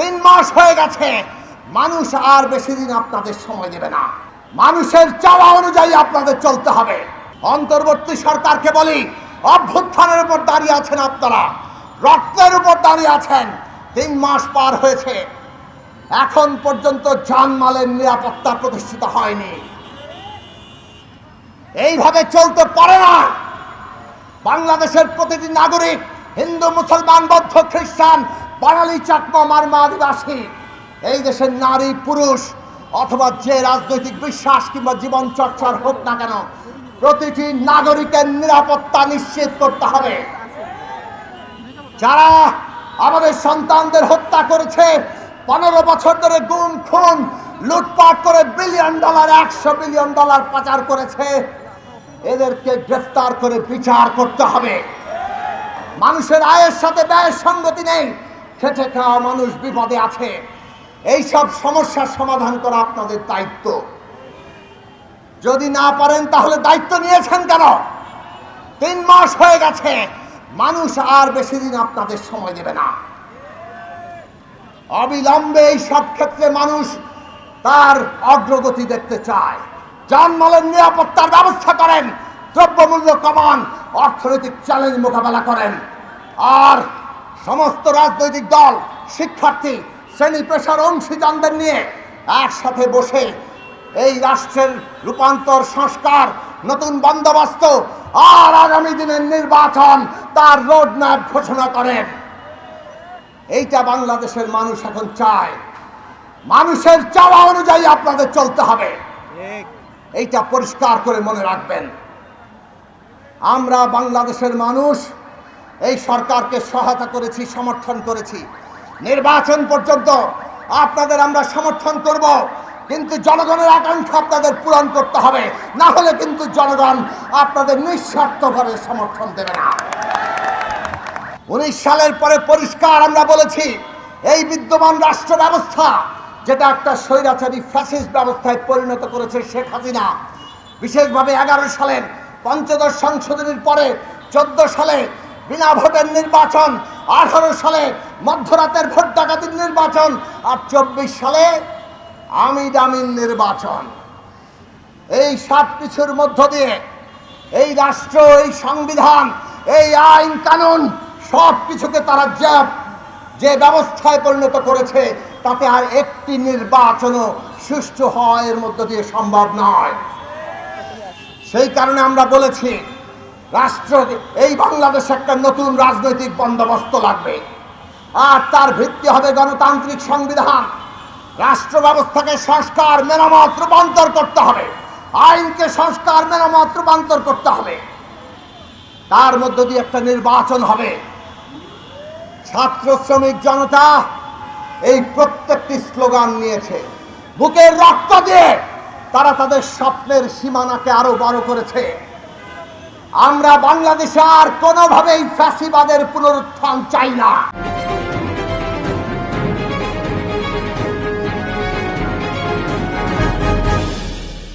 তিন মাস হয়ে গেছে, মানুষ আর বেশি দিন আপনাদের সময় দেবে না। মানুষের চাওয়া অনুযায়ী আপনাদের চলতে হবে। অন্তর্বর্তী সরকারকে বলি, অভ্যুত্থানের উপর দাঁড়িয়ে আছেন আপনারা। রক্তের উপর দাঁড়িয়ে আছেন। তিন মাস পার হয়েছে। এখন পর্যন্ত জানমালের নিরাপত্তা প্রতিষ্ঠিত হয়নি। এইভাবে চলতে পারে না। বাংলাদেশের প্রতিটি নাগরিক, হিন্দু, মুসলমান, বৌদ্ধ, খ্রিস্টান বাঙালি চাকমা মারমা আদিবাসী, এই দেশের নারী, পুরুষ, অথবা যে রাজনৈতিক বিশ্বাস কিংবা জীবন চর্চার হোক না কেন, প্রতিটি নাগরিকের নিরাপত্তা নিশ্চিত করতে হবে। যারা আমাদের সন্তানদের হত্যা করেছে, পনেরো বছর ধরে গুম, খুন, লুটপাট করে বিলিয়ন ডলার একশো বিলিয়ন ডলার পাচার করেছে, এদেরকে গ্রেফতার করে বিচার করতে হবে। মানুষের আয়ের সাথে ব্যয়ের সঙ্গতি নেই। খেটে খাওয়া মানুষ বিপদে আছে। এই সব সমস্যার সমাধান করা আপনাদের দায়িত্ব। যদি না পারেন, তাহলে দায়িত্ব নিয়েছেন কেন? তিন মাস হয়ে গেছে। মানুষ আর বেশি দিন আপনাদের সময় দেবে না। অবিলম্বে এই সব ক্ষেত্রে মানুষ তার অগ্রগতি দেখতে চায়। যানমালের নিরাপত্তার ব্যবস্থা করেন, দ্রব্যমূল্য কমান, অর্থনৈতিক চ্যালেঞ্জ মোকাবেলা করেন। আর সমস্ত রাজনৈতিক দল, শিক্ষার্থী, শ্রেণি পেশার অংশীদারদের নিয়ে একসাথে বসে এই রাষ্ট্রের রূপান্তর সংস্কার, নতুন বন্দোবস্ত আর আগামী দিনের নির্বাচন তার রোড ম্যাপ ঘোষণা করেন এইটা বাংলাদেশের মানুষ এখন চায়। মানুষের চাওয়া অনুযায়ী আপনাদের চলতে হবে। এইটা পরিষ্কার করে মনে রাখবেন। আমরা বাংলাদেশের মানুষ এই সরকারকে সহায়তা করেছি, সমর্থন করেছি। নির্বাচন পর্যন্ত আপনাদের আমরা সমর্থন করব, কিন্তু জনগণের আকাঙ্ক্ষা আপনাদের পূরণ করতে হবে। না হলে কিন্তু জনগণ আপনাদের নিঃস্বার্থভাবে সমর্থন দেবে না। উনিশ সালের পরে পরিষ্কার আমরা বলেছি, এই বিদ্যমান রাষ্ট্র ব্যবস্থা, যেটা একটা স্বৈরাচারী ফ্যাসিস্ট ব্যবস্থায় পরিণত করেছে শেখ হাসিনা, বিশেষভাবে এগারো সালের পঞ্চদশ সংশোধনীর পরে চোদ্দ সালে বিনা ভোটের নির্বাচন, আঠারো সালে মধ্যরাতের ভোট ডাকাতির নির্বাচন আর চব্বিশ সালে আমি জামিন নির্বাচন। এই সব কিছুর মধ্য দিয়ে এই রাষ্ট্র, এই সংবিধান, এই আইন কানুন সব কিছুকে তারা যে যে ব্যবস্থায় পরিণত করেছে, তাতে আর একটি নির্বাচনও সুষ্ঠু হওয়া এর মধ্য দিয়ে সম্ভব নয়। সেই কারণে আমরা বলেছি রাষ্ট্র এই বাংলাদেশে একটা নতুন রাজনৈতিক বন্দোবস্ত লাগবে। আর তার ভিত্তি হবে গণতান্ত্রিক সংবিধান। রাষ্ট্র ব্যবস্থাকে সংস্কার মেরামত রূপান্তর করতে হবে। আইনকে সংস্কার মেরামত রূপান্তর করতে হবে। তার মধ্য দিয়ে একটা নির্বাচন হবে। ছাত্র শ্রমিক জনতা এই প্রত্যেকটি স্লোগান নিয়েছে। বুকের রক্ত দিয়ে তারা তাদের স্বপ্নের সীমানাকে আরও বড় করেছে। আমরা বাংলাদেশে আর কোনোভাবেই ফ্যাসিবাদের পুনরুত্থান চাই না।